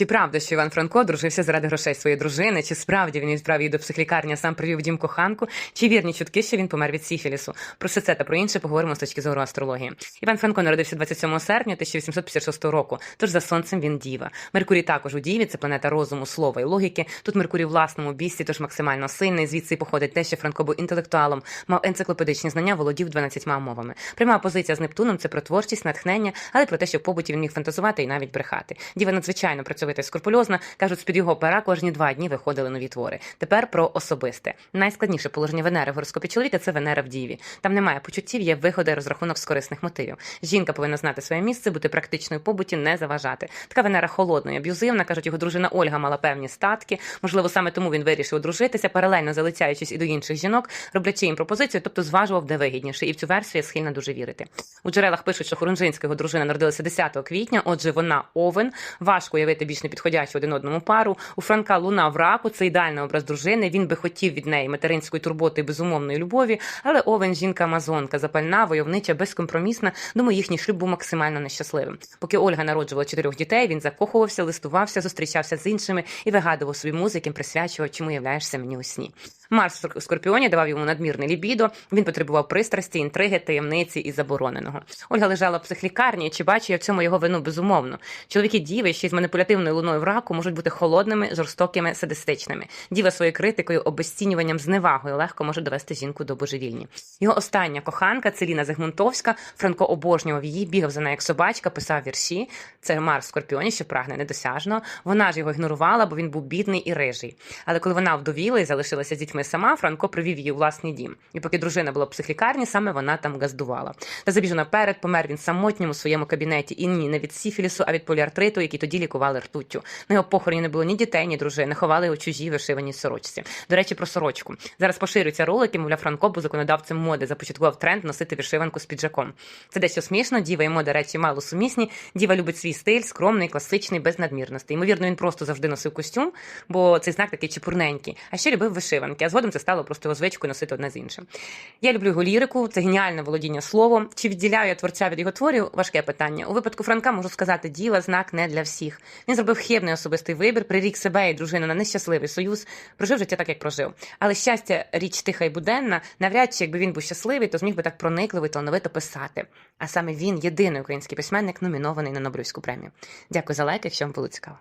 Чи правда, що Іван Франко дружився заради грошей своєї дружини? Чи справді він відправив її до психлікарні, а сам привів в дім коханку? Чи вірні чутки, що він помер від сіфілісу? Про все це та про інше поговоримо з точки зору астрології. Іван Франко народився 27 серпня 1856 року. Тож за сонцем він діва. Меркурій також у діві, це планета розуму, слова і логіки. Тут Меркурій у власному бісті, тож максимально сильний. Звідси походить те, що Франко був інтелектуалом, мав енциклопедичні знання, володів 12 мовами. Пряма позиція з Нептуном це про творчість, натхнення, але про те, що в побуті він міг фантазувати і навіть брехати. Діва надзвичайно працьовита і скрупульозна. Кажуть, з-під його пера кожні два дні виходили нові твори. Тепер про особисте. Найскладніше положення Венери в гороскопі чоловіка це Венера в діві. Там немає почуттів, є виходи, розрахунок з корисних мотивів. Жінка повинна знати своє місце, бути практичною побуті, не заважати. Така Венера холодна і аб'юзивна. кажуть, його дружина Ольга мала певні статки. Можливо, саме тому він вирішив одружитися, паралельно залицяючись і до інших жінок, роблячи їм пропозицію, тобто зважував, де вигідніше. І в цю версію я схильна дуже вірити. У джерелах пишуть, що Хорунжинська його дружина народилася 10 квітня, отже, вона овен. Важко уявити більш непідходячу один одному пару. У Франка Луна в раку це ідеальний образ дружини. Він би хотів від неї материнської турботи і безумовної любові, але овен жінка амазонка, запальна, войовнича, безкомпромісна. Думаю, їхній шлюб був максимально нещасливим. Поки Ольга народжувала чотирьох дітей, він закохувався, листувався, зустрічався з іншими і вигадував собі музики, присвячував, чому являєшся мені у сні. Марс в Скорпіоні давав йому надмірне лібідо. Він потребував пристрасті, інтриги, таємниці і забороненого. Ольга лежала в психлікарні. Чи бачу я в цьому його вину безумовно? Чоловіки діви, ще з маніпулятивною луною в раку, можуть бути холодними, жорстокими, садистичними. Діва своєю критикою, обезцінюванням, зневагою легко може довести жінку до божевільні. Його остання коханка Целіна Зигмунтовська. Франко обожнював її, бігав за нею як собачка, писав вірші. Це Марс в Скорпіоні, що прагне недосяжно. Вона ж його ігнорувала, бо він був бідний і рижий. Але коли вона вдовіла і залишилася з дітьми сама, Франко привів її у власний дім. І поки дружина була в психлікарні, саме вона там газдувала. Та забіжу наперед, помер він самотньому у своєму кабінеті і ні, не від сіфілісу, а від поліартриту, який тоді лікували ртуттю. На його похороні не було ні дітей, ні дружини, ховали його чужі вишивані сорочці. До речі, про сорочку. Зараз поширюються ролики, мовляв, Франко був законодавцем моди, започаткував тренд носити вишиванку з піджаком. Це дещо смішно. Діва і мода речі мало сумісні. Діва любить свій стиль, скромний, класичний, без надмірностей. Ймовірно, він просто завжди носив костюм, бо цей знак такий чепурненький. А ще любив вишиванки. Згодом це стало просто його звичкою носити одне з іншим. Я люблю його лірику, це геніальне володіння словом. Чи відділяю я творця від його творів? Важке питання. У випадку Франка можу сказати, діва знак не для всіх. Він зробив хибний особистий вибір, прирік себе і дружину на нещасливий союз, прожив життя так, як прожив. Але щастя, річ тиха і буденна, навряд чи якби він був щасливий, то зміг би так проникливо і талановито писати. А саме він єдиний український письменник, номінований на Нобелівську премію. Дякую за лайк, якщо вам було цікаво.